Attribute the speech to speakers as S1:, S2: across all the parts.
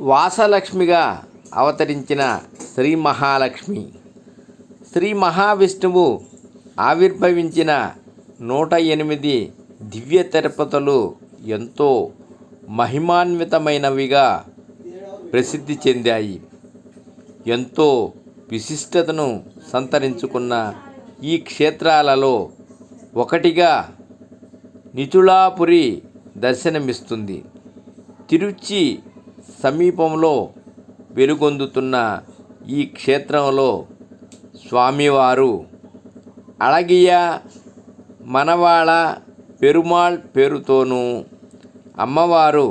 S1: వాసలక్ష్మిగా అవతరించిన శ్రీ మహాలక్ష్మి. శ్రీ మహావిష్ణువు ఆవిర్భవించిన నూట ఎనిమిది దివ్య తిరుపతులు ఎంతో మహిమాన్వితమైనవిగా ప్రసిద్ధి చెందాయి. ఎంతో విశిష్టతను సంతరించుకున్న ఈ క్షేత్రాలలో ఒకటిగా నిచుళాపురి దర్శనమిస్తుంది. తిరుచి సమీపంలో వెలుగొందుతున్న ఈ క్షేత్రంలో స్వామివారు అళగియ మనవాళ పెరుమాళ్ పేరుతోనూ అమ్మవారు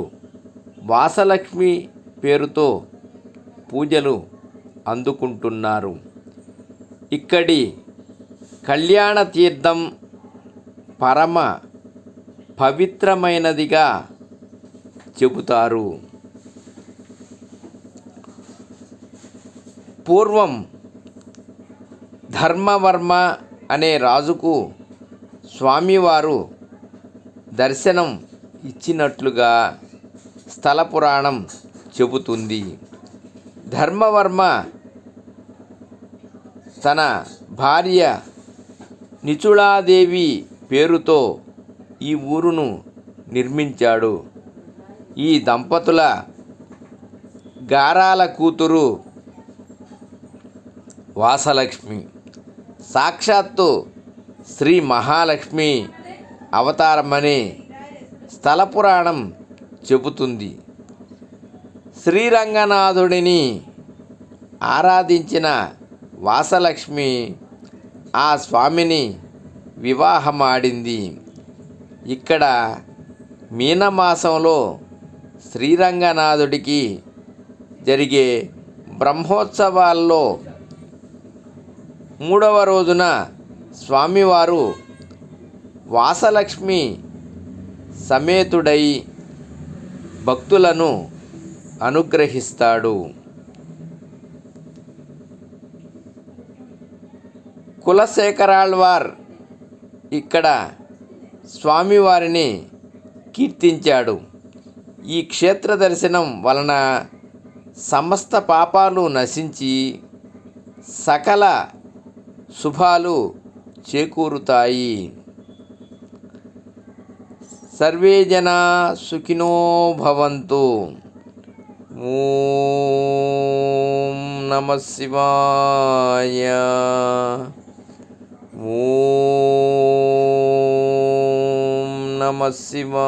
S1: వాసలక్ష్మి పేరుతో పూజలు అందుకుంటున్నారు. ఇక్కడి కళ్యాణ తీర్థం పరమ పవిత్రమైనదిగా చెబుతారు. పూర్వం ధర్మవర్మ అనే రాజుకు స్వామివారు దర్శనం ఇచ్చినట్లుగా స్థల పురాణం చెబుతుంది. ధర్మవర్మ తన భార్య నిచుళాదేవి పేరుతో ఈ ఊరును నిర్మించాడు. ఈ దంపతుల గారాల కూతురు వాసలక్ష్మి. సాక్షాత్తు శ్రీ మహాలక్ష్మి అవతారమని స్థల పురాణం చెబుతుంది. శ్రీరంగనాథుడిని ఆరాధించిన వాసలక్ష్మి ఆ స్వామిని వివాహమాడింది. ఇక్కడ మీనమాసంలో శ్రీరంగనాథుడికి జరిగే బ్రహ్మోత్సవాల్లో మూడవ రోజున స్వామివారు వాసలక్ష్మి సమేతుడై భక్తులను అనుగ్రహిస్తాడు. కులశేఖరాళ్వార్ ఇక్కడ స్వామివారిని కీర్తించాడు. ఈ క్షేత్ర దర్శనం వలన సమస్త పాపాలు నశించి సకల శుభాలు చేకూరుతాయి. సర్వే జనా సుఖినో భవంతు. ఓం నమ శివాయ. ఓం నమ శివాయ.